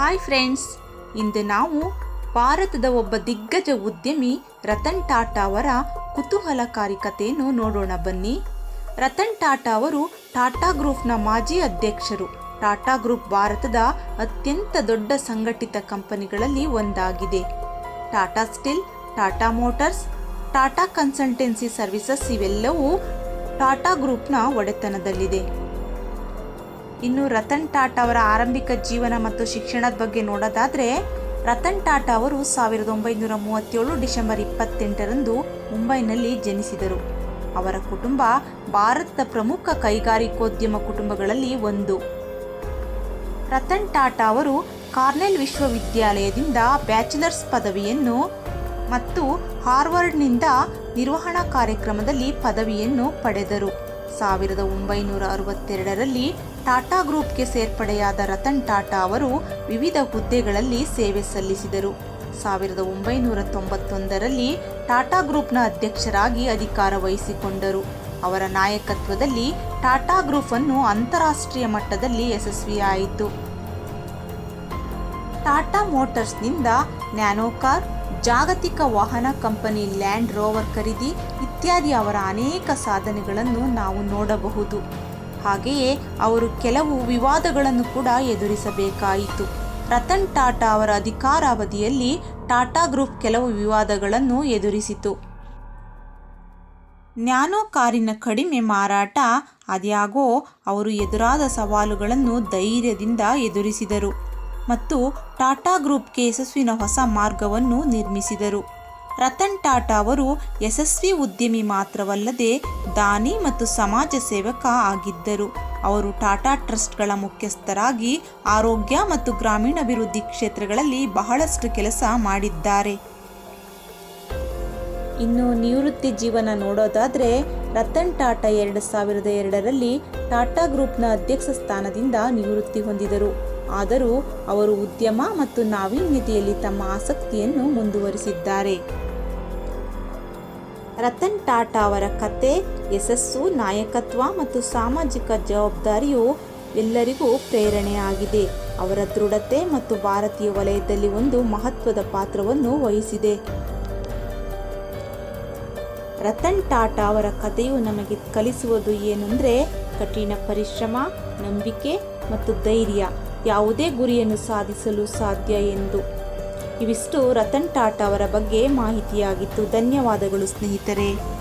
Hi friends ಇಂದು ನಾವು ಭಾರತದ ಒಬ್ಬ ದಿಗ್ಗಜ ಉದ್ಯಮಿ ರತನ್ ಟಾಟಾ ಅವರ ಕುತೂಹಲಕಾರಿ ಕಥೆಯನ್ನು ನೋಡೋಣ ಬನ್ನಿ. ರತನ್ ಟಾಟಾ ಅವರು ಟಾಟಾ ಗ್ರೂಪ್ನ ಮಾಜಿ ಅಧ್ಯಕ್ಷರು. ಟಾಟಾ ಗ್ರೂಪ್ ಭಾರತದ ಅತ್ಯಂತ ದೊಡ್ಡ ಸಂಘಟಿತ ಕಂಪನಿಗಳಲ್ಲಿ ಒಂದಾಗಿದೆ. Tata steel, Tata motors, Tata consultancy services ಇವೆಲ್ಲವೂ ಟಾಟಾ ಗ್ರೂಪ್ನ ಒಡೆತನದಲ್ಲಿದೆ. ಇನ್ನು ರತನ್ ಟಾಟಾ ಅವರ ಆರಂಭಿಕ ಜೀವನ ಮತ್ತು ಶಿಕ್ಷಣದ ಬಗ್ಗೆ ನೋಡೋದಾದರೆ, ರತನ್ ಟಾಟಾ ಅವರು ಸಾವಿರದ ಒಂಬೈನೂರ ಮೂವತ್ತೇಳು ಡಿಸೆಂಬರ್ ಇಪ್ಪತ್ತೆಂಟರಂದು ಮುಂಬೈನಲ್ಲಿ ಜನಿಸಿದರು. ಅವರ ಕುಟುಂಬ ಭಾರತದ ಪ್ರಮುಖ ಕೈಗಾರಿಕೋದ್ಯಮ ಕುಟುಂಬಗಳಲ್ಲಿ ಒಂದು. ರತನ್ ಟಾಟಾ ಅವರು ಕಾರ್ನೆಲ್ ವಿಶ್ವವಿದ್ಯಾಲಯದಿಂದ ಬ್ಯಾಚುಲರ್ಸ್ ಪದವಿಯನ್ನು ಮತ್ತು ಹಾರ್ವರ್ಡ್ನಿಂದ ನಿರ್ವಹಣಾ ಕಾರ್ಯಕ್ರಮದಲ್ಲಿ ಪದವಿಯನ್ನು ಪಡೆದರು. ಸಾವಿರದ ಒಂಬೈನೂರ ಅರವತ್ತೆರಡರಲ್ಲಿ ಟಾಟಾ ಗ್ರೂಪ್ಗೆ ಸೇರ್ಪಡೆಯಾದ ರತನ್ ಟಾಟಾ ಅವರು ವಿವಿಧ ಹುದ್ದೆಗಳಲ್ಲಿ ಸೇವೆ ಸಲ್ಲಿಸಿದರು. ಸಾವಿರದ ಒಂಬೈನೂರ ತೊಂಬತ್ತೊಂದರಲ್ಲಿ ಟಾಟಾ ಗ್ರೂಪ್ನ ಅಧ್ಯಕ್ಷರಾಗಿ ಅಧಿಕಾರ ವಹಿಸಿಕೊಂಡರು. ಅವರ ನಾಯಕತ್ವದಲ್ಲಿ ಟಾಟಾ ಗ್ರೂಪ್ ಅನ್ನು ಅಂತಾರಾಷ್ಟ್ರೀಯ ಮಟ್ಟದಲ್ಲಿ ಯಶಸ್ವಿಯಾಯಿತು. ಟಾಟಾ ಮೋಟಾರ್ಸ್ನಿಂದ ನ್ಯಾನೋ ಕಾರ್, ಜಾಗತಿಕ ವಾಹನ ಕಂಪನಿ ಲ್ಯಾಂಡ್ ರೋವರ್ ಖರೀದಿ ಇತ್ಯಾದಿ ಅವರ ಅನೇಕ ಸಾಧನೆಗಳನ್ನು ನಾವು ನೋಡಬಹುದು. ಹಾಗೆಯೇ ಅವರು ಕೆಲವು ವಿವಾದಗಳನ್ನು ಕೂಡ ಎದುರಿಸಬೇಕಾಯಿತು. ರತನ್ ಟಾಟಾ ಅವರ ಅಧಿಕಾರಾವಧಿಯಲ್ಲಿ ಟಾಟಾ ಗ್ರೂಪ್ ಕೆಲವು ವಿವಾದಗಳನ್ನು ಎದುರಿಸಿತು. ನ್ಯಾನೋ ಕಾರಿನ ಕಡಿಮೆ ಮಾರಾಟ ಅದ್ಯಾಗೋ ಅವರು ಎದುರಾದ ಸವಾಲುಗಳನ್ನು ಧೈರ್ಯದಿಂದ ಎದುರಿಸಿದರು ಮತ್ತು ಟಾಟಾ ಗ್ರೂಪ್ಗೆ ಯಶಸ್ವಿನ ಹೊಸ ಮಾರ್ಗವನ್ನು ನಿರ್ಮಿಸಿದರು. ರತನ್ ಟಾಟಾ ಅವರು ಯಶಸ್ವಿ ಉದ್ಯಮಿ ಮಾತ್ರವಲ್ಲದೆ ದಾನಿ ಮತ್ತು ಸಮಾಜ ಸೇವಕ ಆಗಿದ್ದರು. ಅವರು ಟಾಟಾ ಟ್ರಸ್ಟ್ಗಳ ಮುಖ್ಯಸ್ಥರಾಗಿ ಆರೋಗ್ಯ ಮತ್ತು ಗ್ರಾಮೀಣಾಭಿವೃದ್ಧಿ ಕ್ಷೇತ್ರಗಳಲ್ಲಿ ಬಹಳಷ್ಟು ಕೆಲಸ ಮಾಡಿದ್ದಾರೆ. ಇನ್ನು ನಿವೃತ್ತಿ ಜೀವನ ನೋಡೋದಾದರೆ ರತನ್ ಟಾಟಾ ಎರಡು ಸಾವಿರದ ಎರಡರಲ್ಲಿ ಟಾಟಾ ಗ್ರೂಪ್ನ ಅಧ್ಯಕ್ಷ ಸ್ಥಾನದಿಂದ ನಿವೃತ್ತಿ ಹೊಂದಿದರು. ಆದರೂ ಅವರು ಉದ್ಯಮ ಮತ್ತು ನಾವೀನ್ಯತೆಯಲ್ಲಿ ತಮ್ಮ ಆಸಕ್ತಿಯನ್ನು ಮುಂದುವರಿಸಿದ್ದಾರೆ. ರತನ್ ಟಾಟಾ ಅವರ ಕತೆ, ಯಶಸ್ಸು, ನಾಯಕತ್ವ ಮತ್ತು ಸಾಮಾಜಿಕ ಜವಾಬ್ದಾರಿಯು ಎಲ್ಲರಿಗೂ ಪ್ರೇರಣೆಯಾಗಿದೆ. ಅವರ ದೃಢತೆ ಮತ್ತು ಭಾರತೀಯ ವಲಯದಲ್ಲಿ ಒಂದು ಮಹತ್ವದ ಪಾತ್ರವನ್ನು ವಹಿಸಿದೆ. ರತನ್ ಟಾಟಾ ಅವರ ಕಥೆಯು ನಮಗೆ ಕಲಿಸುವುದು ಏನೆಂದರೆ ಕಠಿಣ ಪರಿಶ್ರಮ, ನಂಬಿಕೆ ಮತ್ತು ಧೈರ್ಯ. ಯಾವುದೇ ಗುರಿಯನ್ನು ಸಾಧಿಸಲು ಸಾಧ್ಯ ಎಂದು. ಇವಿಷ್ಟು ರತನ್ ಟಾಟಾ ಅವರ ಬಗ್ಗೆ ಮಾಹಿತಿಯಾಗಿತ್ತು ಧನ್ಯವಾದಗಳು ಸ್ನೇಹಿತರೆ.